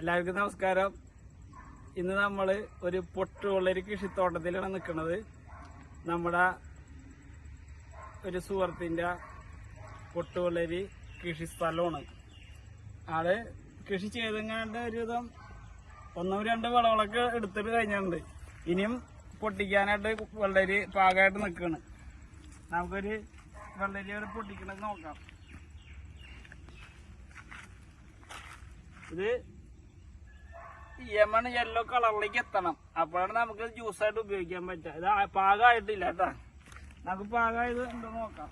എല്ലാവർക്കും നമസ്കാരം. ഇന്ന് നമ്മൾ ഒരു പൊട്ടുള്ളൊരു കൃഷിത്തോട്ടത്തിലാണ് നിൽക്കുന്നത്. നമ്മുടെ ഒരു സുഹൃത്തിന്റെ പൊട്ടുള്ളൊരു കൃഷി സ്ഥലമാണ്. ആൾ കൃഷി ചെയ്തെങ്ങാണ്ട് ഒരുവിധം ഒന്നും രണ്ട് വിളകളൊക്കെ എടുത്തിട്ട് കഴിഞ്ഞിട്ടുണ്ട്. ഇനിയും പൊട്ടിക്കാനായിട്ട് വെള്ളരി പാകമായിട്ട് നിൽക്കുകയാണ്. നമുക്കൊരു വെള്ളരി ഒരു പൊട്ടിക്കണമെന്ന് നോക്കാം. ഇത് യമൺ യെല്ലോ കളറിലേക്ക് എത്തണം. അപ്പോഴാണ് നമുക്ക് ജ്യൂസായിട്ട് ഉപയോഗിക്കാൻ പറ്റുക. ഇത് പാകമായിട്ടില്ല കേട്ടാ. നമുക്ക് പാകമായത് ഉണ്ടോ നോക്കാം.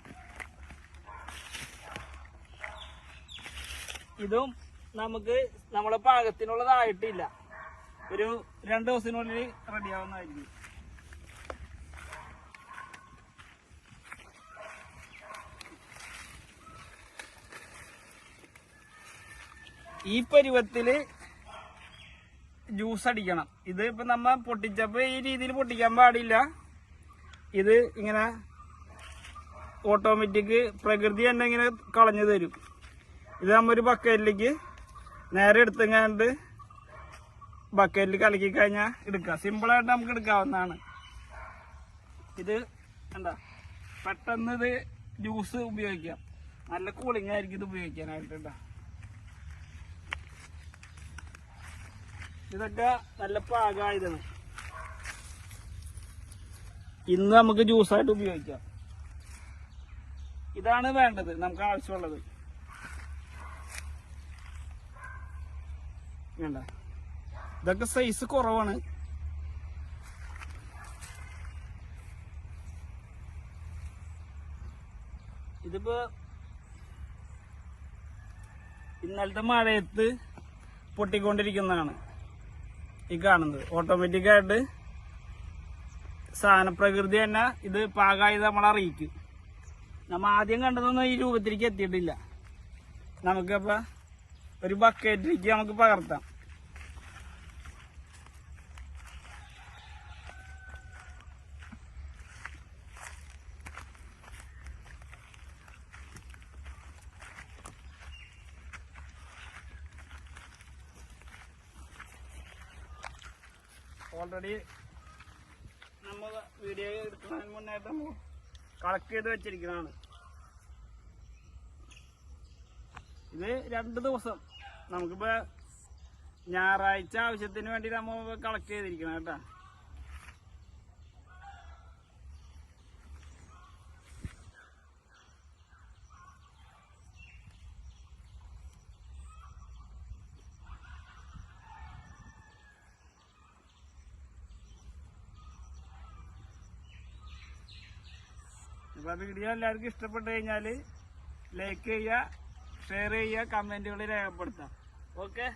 ഇതും നമുക്ക് നമ്മളെ പാകത്തിനുള്ളതായിട്ടില്ല. ഒരു രണ്ട് ദിവസത്തിനുള്ളിൽ റെഡിയാവുന്നതായിരിക്കും ഈ പരുവത്തിൽ ജ്യൂസ് അടിക്കണം. ഇത് ഇപ്പൊ നമ്മ പൊട്ടിച്ചപ്പോൾ ഈ രീതിയിൽ പൊട്ടിക്കാൻ പാടില്ല. ഇത് ഇങ്ങനെ ഓട്ടോമാറ്റിക് പ്രകൃതി തന്നെ ഇങ്ങനെ കളഞ്ഞു തരും. ഇത് നമ്മ ഒരു ബക്കറ്റിലേക്ക് നേരെ എടുത്തങ്ങാണ്ട് ബക്കറ്റിൽ കലക്കി കഴിഞ്ഞാൽ എടുക്കാം. സിമ്പിളായിട്ട് നമുക്ക് എടുക്കാവുന്നതാണ്. ഇത് എന്താ പെട്ടെന്ന് ഇത് ജ്യൂസ് ഉപയോഗിക്കാം. നല്ല കൂളിംഗ് ആയിരിക്കും ഇത് ഉപയോഗിക്കാനായിട്ട് കേട്ടോ ഇതൊക്കെ നല്ല പാകമായതാണ് ഇന്ന് നമുക്ക് ജ്യൂസായിട്ട് ഉപയോഗിക്കാം. ഇതാണ് വേണ്ടത് നമുക്ക് ആവശ്യമുള്ളത്. വേണ്ട. ഇതൊക്കെ സൈസ് കുറവാണ്. ഇതിപ്പോ ഇന്നലത്തെ മഴയത്ത് പൊട്ടിക്കൊണ്ടിരിക്കുന്നതാണ്. ഈ കാണുന്നത്. ഓട്ടോമാറ്റിക് ആയിട്ട് സാധനപ്രകൃതി തന്നെ ഇത് പാകമായത് നമ്മളെ അറിയിക്കും. നമ്മ ആദ്യം കണ്ടതൊന്നും ഈ രൂപത്തിലേക്ക് എത്തിയിട്ടില്ല. നമുക്കപ്പോൾ ഒരു ബക്കറ്റിലേക്ക് നമുക്ക് പകർത്താം. ഓൾറെഡി നമ്മൾ വീഡിയോ എടുക്കുന്നതിന് മുന്നായിട്ട് നമ്മൾ കളക്ട് ചെയ്ത് വെച്ചിരിക്കുന്നതാണ്. ഇത് രണ്ട് ദിവസം നമുക്കിപ്പോ ഞായറാഴ്ച ആവശ്യത്തിന് വേണ്ടി നമ്മൾ കളക്ട് ചെയ്തിരിക്കണം കേട്ടാ. ഇപ്പൊ വീഡിയോ എല്ലാവർക്കും ഇഷ്ടപ്പെട്ട് കഴിഞ്ഞാൽ ലൈക്ക് ചെയ്യുക ഷെയർ ചെയ്യുക കമന്റുകൾ രേഖപ്പെടുത്താം ഓക്കെ